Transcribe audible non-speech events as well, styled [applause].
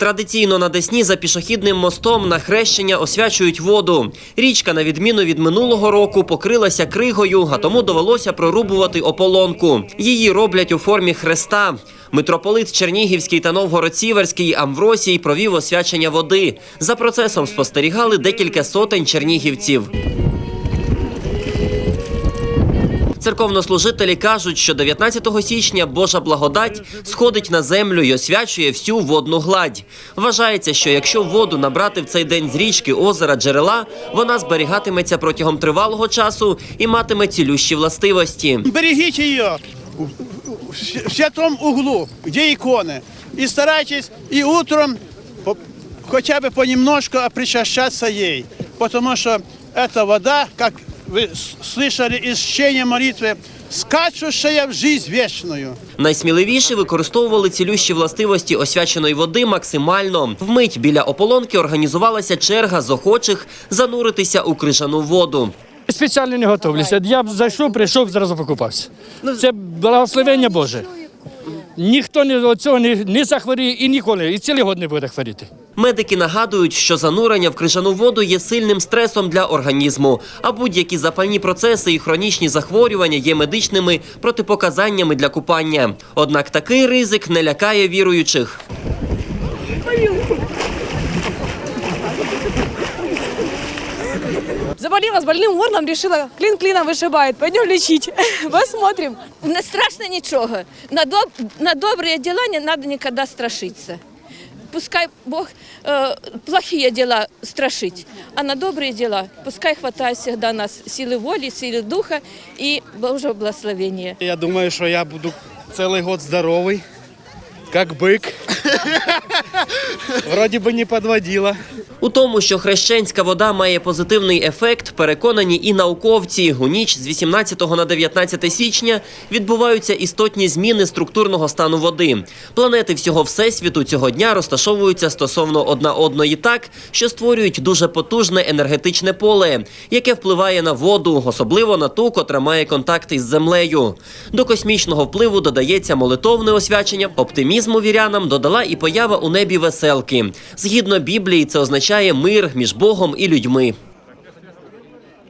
Традиційно на Десні за пішохідним мостом на хрещення освячують воду. Річка, на відміну від минулого року, покрилася кригою, а тому довелося прорубувати ополонку. Її роблять у формі хреста. Митрополит Чернігівський та Новгород-Сіверський Амвросій провів освячення води. За процесом спостерігали декілька сотень чернігівців. Церковнослужителі кажуть, що 19 січня Божа благодать сходить на землю і освячує всю водну гладь. Вважається, що якщо воду набрати в цей день з річки, озера, джерела, вона зберігатиметься протягом тривалого часу і матиме цілющі властивості. Берегите ее в в святом углу, где иконы. И старайтесь и утром по- хотя бы понемножку причащаться ей. Потому что эта вода, как вы с- слышали из чтения молитвы, скачущая в жизнь вечную. Найсміливіші використовували цілющі властивості освяченої води максимально. Вмить біля ополонки організувалася черга з охочих зануритися у крижану воду. Спеціально не готовлюся. Я б зайшов, прийшов, зразу покупався. Це благословення Боже. Ніхто не, від цього не, не захворіє і ніколи, і цілий год не буде хворіти. Медики нагадують, що занурення в крижану воду є сильним стресом для організму, а будь-які запальні процеси і хронічні захворювання є медичними протипоказаннями для купання. Однак такий ризик не лякає віруючих. Заболела с больным горлом, решила, клин клином вышибает. Пойдем лечить. [laughs] Посмотрим. Не страшно нічого. На, доб... на добрі діла не треба ніколи страшитися Пускай Бог э, плохие дела страшить, а на добрые дела пускай хватает всегда нас силы воли, силы духа и Божьего благословения. Я думаю, що я буду цілий год здоровий, як бик. [laughs] Вроді би не підводила. У тому, що хрещенська вода має позитивний ефект, переконані і науковці. У ніч з 18 на 19 січня відбуваються істотні зміни структурного стану води. Планети всього всесвіту цього дня розташовуються стосовно одна одної так, що створюють дуже потужне енергетичне поле, яке впливає на воду, особливо на ту, котра має контакт із землею. До космічного впливу додається молитовне освячення. Оптимізму вірянам додала і поява у небі веселки. Згідно Біблії, це означає мир між Богом і людьми.